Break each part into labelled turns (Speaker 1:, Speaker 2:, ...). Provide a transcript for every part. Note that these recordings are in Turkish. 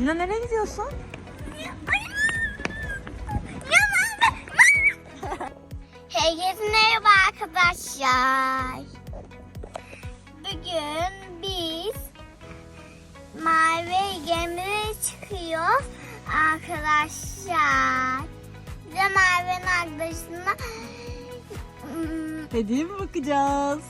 Speaker 1: Lina nereye gidiyorsun?
Speaker 2: Herkese merhaba arkadaşlar. Bugün biz mavi gemiye çıkıyoruz arkadaşlar. Bir de Merve'nin arkadaşına Hmm,
Speaker 1: Hediye mi bakacağız?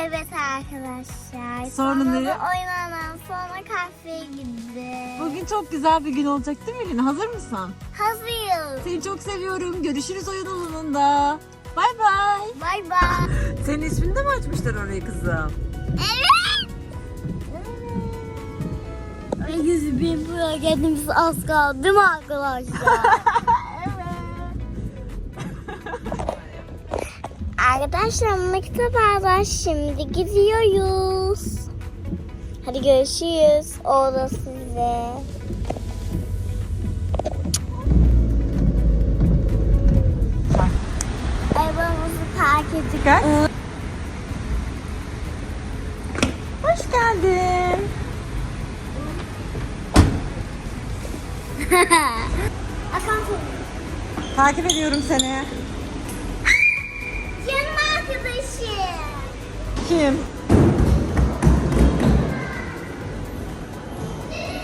Speaker 2: Evet arkadaşlar.
Speaker 1: Sonra
Speaker 2: da
Speaker 1: nereye?
Speaker 2: oynanalım. Sonra kafeye gideceğiz.
Speaker 1: Bugün çok güzel bir gün olacak değil mi Lina? Hazır mısın?
Speaker 2: Hazırız.
Speaker 1: Seni çok seviyorum. Görüşürüz oyun alanında. Bay bay.
Speaker 2: Bay bay.
Speaker 1: Senin ismini de mi açmışlar oraya kızım?
Speaker 2: Evet. Ay yüzü bin buraya geldiğimiz az kaldı değil mi arkadaşlar? Arkadaşlar mektaba şimdi gidiyoruz. Hadi görüşürüz. Orada size. Arabamızı park ettik.
Speaker 1: Hoş geldin.
Speaker 2: Akan
Speaker 1: Takip ediyorum seni.
Speaker 2: Canım arkadaşım.
Speaker 1: Kim?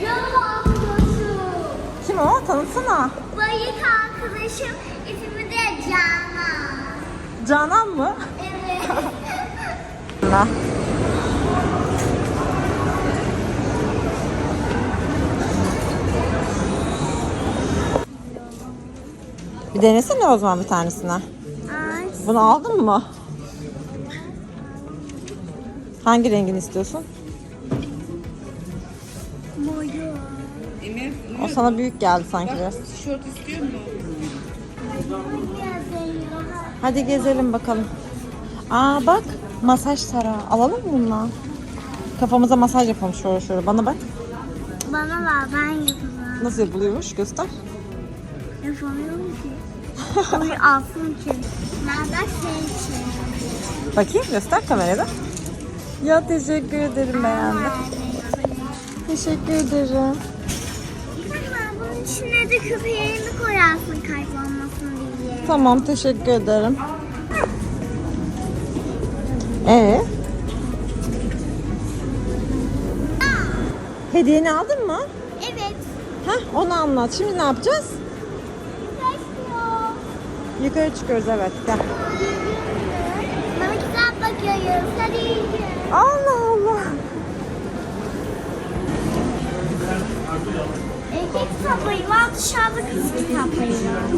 Speaker 2: Canım arkadaşım.
Speaker 1: Kim o? Tanıtsana.
Speaker 2: Bayık arkadaşım. İsmi de Canan.
Speaker 1: Canan mı?
Speaker 2: Evet.
Speaker 1: Allah. Bir denesene o zaman bir tanesine. Bunu aldın mı? Hangi rengini istiyorsun?
Speaker 2: Moyu.
Speaker 1: O sana büyük geldi sanki biraz. Hadi gezelim bakalım. Aa bak masaj tarağı. Alalım mı bundan? Kafamıza masaj yapalım şöyle şöyle. Bana bak.
Speaker 2: Bana ver ben yapacağım.
Speaker 1: Nasıl yapılıyormuş göster.
Speaker 2: Yapamıyorum ki. Oy alsın ki. Nereden şey için?
Speaker 1: Bakayım göster kamerada. Ya teşekkür ederim beğendim. Teşekkür ederim.
Speaker 2: Bunun içine de köpeğini koyarsın kaybolmasın diye.
Speaker 1: Tamam teşekkür ederim. Ee? Hediyeni aldın mı?
Speaker 2: Evet.
Speaker 1: Heh, onu anlat. Şimdi ne yapacağız? Yukarı çıkıyoruz evet. Gel.
Speaker 2: Bana kitap bakıyoruz. Hadi yiyeceğiz.
Speaker 1: Allah Allah.
Speaker 2: Erkek kitapları var dışarıda kız kitapları var.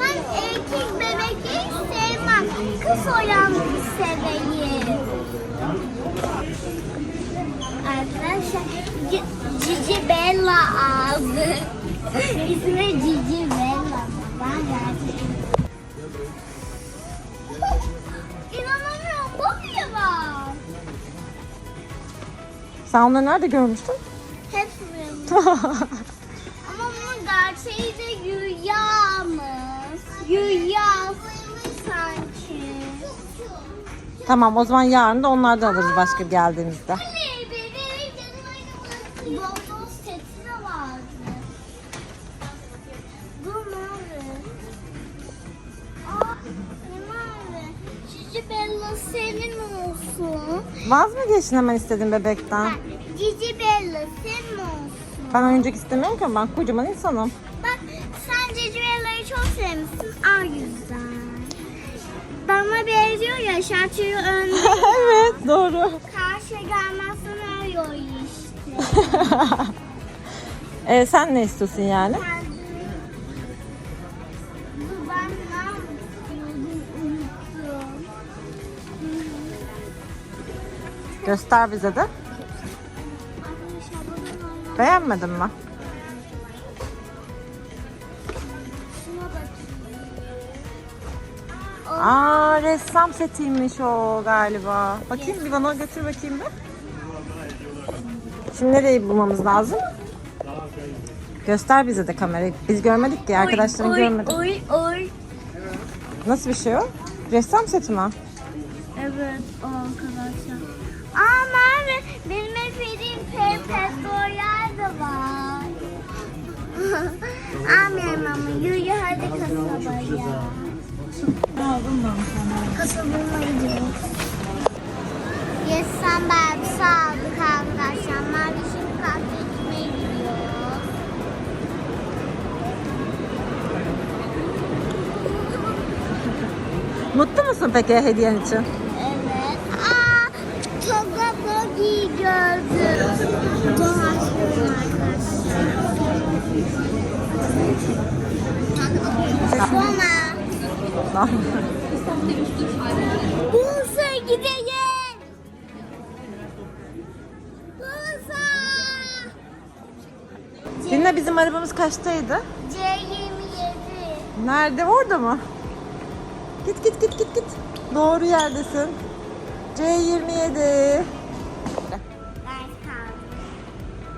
Speaker 2: Ben erkek bebekleri sevmem. Kız oyanları seveyim. Arkadaşlar Cici Bella aldı. İsmi Cici Bella. Ben verdim. İnanamıyorum. Bile var.
Speaker 1: Sen onları nerede görmüştün?
Speaker 2: Hepsi
Speaker 1: tamam o zaman yarın da onlardan alırız başka geldiğimizde.
Speaker 2: Anne bebeğin Bonbon seti de vardı. Bu mavi. Aa, ne mavi? Cici Bella senin olsun.
Speaker 1: Vaz mı geçtin hemen istediğin bebekten?
Speaker 2: Cici Bella senin olsun.
Speaker 1: Ben oyuncak istemiyorum ki ben kocaman insanım.
Speaker 2: Bak sen Cici Bella'yı çok sevmişsin. Aa güzel. Bana benziyor ya şarkıyı önde.
Speaker 1: evet doğru.
Speaker 2: Karşıya gelmezsen ölüyor işte.
Speaker 1: Ee, sen ne istiyorsun yani? Göster bize de. Beğenmedin mi? Aa ressam setiymiş o galiba. Bakayım bir bana götür bakayım bir. Şimdi nereyi bulmamız lazım? Göster bize de kamerayı. Biz görmedik ki arkadaşlarım
Speaker 2: oy,
Speaker 1: görmedi.
Speaker 2: Oy oy.
Speaker 1: Nasıl bir şey o? Ressam seti mi?
Speaker 2: Evet o arkadaşlar. Aa Merve benim efendim Pepper Royal da var. Heyecanlanma mı? Yürü hadi kasabaya.
Speaker 1: Aldım ben sana.
Speaker 2: Kasabaya gidiyoruz. Yes, sen Barbie'si aldık.
Speaker 1: Mutlu musun peki hediyen için?
Speaker 2: Bursa'ya gidelim. Bursa.
Speaker 1: Dinle bizim arabamız kaçtaydı?
Speaker 2: C27.
Speaker 1: Nerede? Orada mı? Git git git git git. Doğru yerdesin. C27.
Speaker 2: Ders kaldı.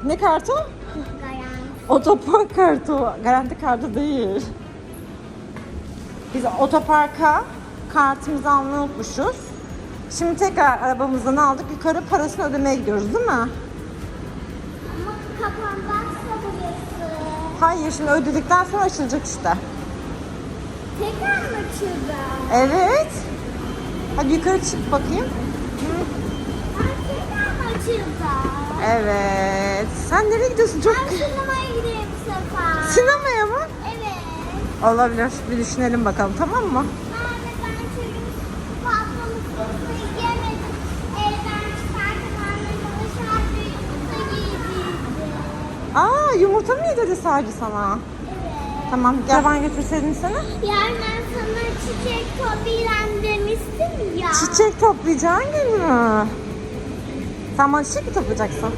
Speaker 1: Ne kartı?
Speaker 2: Garanti.
Speaker 1: Otopark kartı. Garanti kartı değil. Biz otoparka kartımızı almayı unutmuşuz. Şimdi tekrar arabamızdan aldık. Yukarı parasını ödemeye gidiyoruz değil mi?
Speaker 2: Ama kapanmazsa burası.
Speaker 1: Hayır şimdi ödedikten sonra açılacak işte.
Speaker 2: Tekrar mı açıldı?
Speaker 1: Evet. Hadi yukarı çık bakayım.
Speaker 2: Tekrar mı açıldı?
Speaker 1: Evet. Sen nereye gidiyorsun? Çok
Speaker 2: Ben sinemaya gideyim bu sefer.
Speaker 1: sinemaya mı? Olabilir. Bir düşünelim bakalım tamam mı?
Speaker 2: Giydirdi.
Speaker 1: Aa yumurta mı yedirdi sadece sana?
Speaker 2: Evet.
Speaker 1: Tamam gel ben götürseydim seni.
Speaker 2: Yarın ben sana çiçek toplayacağım demiştim ya.
Speaker 1: Çiçek toplayacağın gün mü? Sen bana çiçek mi toplayacaksın?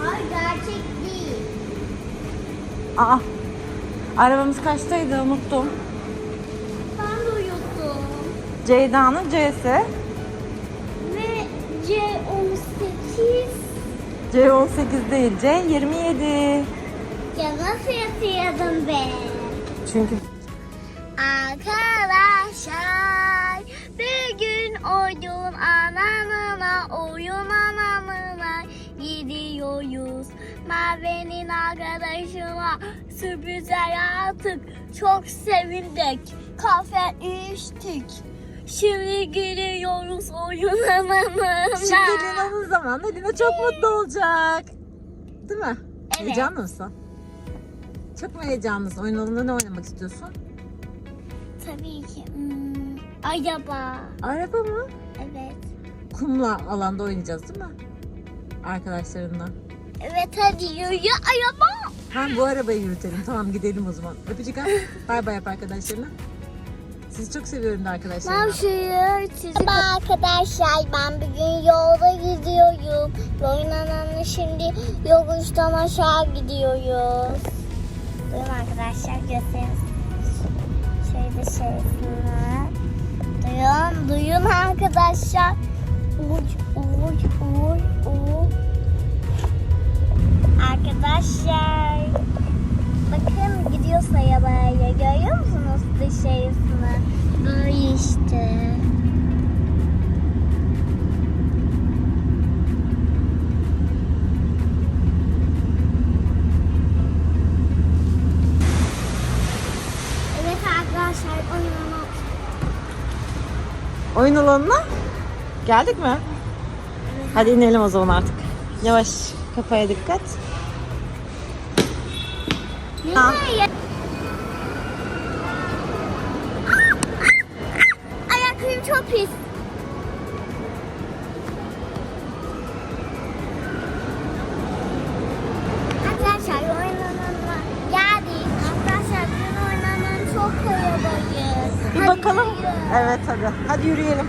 Speaker 2: Hayır gerçek değil.
Speaker 1: Aa. Arabamız kaçtaydı unuttum.
Speaker 2: Ben de uyuttum.
Speaker 1: Ceyda'nın C'si.
Speaker 2: Ve C18
Speaker 1: C18 değil C27.
Speaker 2: ya nasıl yatıyordum be?
Speaker 1: Çünkü
Speaker 2: Arkadaşlar sürprizler yaptık. Çok sevindik. Kahve içtik. Şimdi gidiyoruz oyun ananına.
Speaker 1: Şimdi Lina'nın zamanında Lina çok mutlu olacak. Değil mi?
Speaker 2: Evet.
Speaker 1: Heyecanlı mısın? Çok mu heyecanlısın? Oyun alanında ne oynamak istiyorsun?
Speaker 2: Tabii ki. Hmm, araba.
Speaker 1: Araba mı?
Speaker 2: Evet.
Speaker 1: Kumla alanda oynayacağız değil mi? Arkadaşlarınla.
Speaker 2: Evet hadi yürü araba.
Speaker 1: Ha bu arabayı yürütelim. Tamam gidelim o zaman. Öpücük at. Bay bay yap arkadaşlarına. Sizi çok seviyorum da arkadaşlarına.
Speaker 2: Ben şuraya çizik... arkadaşlar ben bugün yolda gidiyorum. Oynananı şimdi yokuştan aşağı gidiyoruz. Duyun arkadaşlar göstereyim. Şöyle şöyle. Duyun, duyun arkadaşlar. Uç, uç, uç, uç. Dışarısını? Böyle işte. Evet arkadaşlar oyunu
Speaker 1: Oyun alanına geldik mi? Hadi inelim o zaman artık. Yavaş kafaya dikkat. Ha.
Speaker 2: Çok pis. Arkadaşlar oynananına geldik. Arkadaşlar bugün oynanan çok kalabalık.
Speaker 1: Bir bakalım. Evet hadi. Hadi yürüyelim.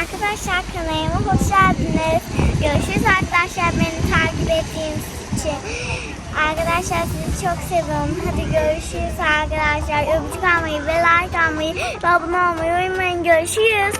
Speaker 2: Arkadaşlar kanalıma hoş geldiniz. Görüşürüz arkadaşlar beni takip ettiğiniz için. Arkadaşlar sizi çok seviyorum. Hadi görüşürüz arkadaşlar. Öpücük almayı ve like almayı ve abone olmayı unutmayın. Görüşürüz.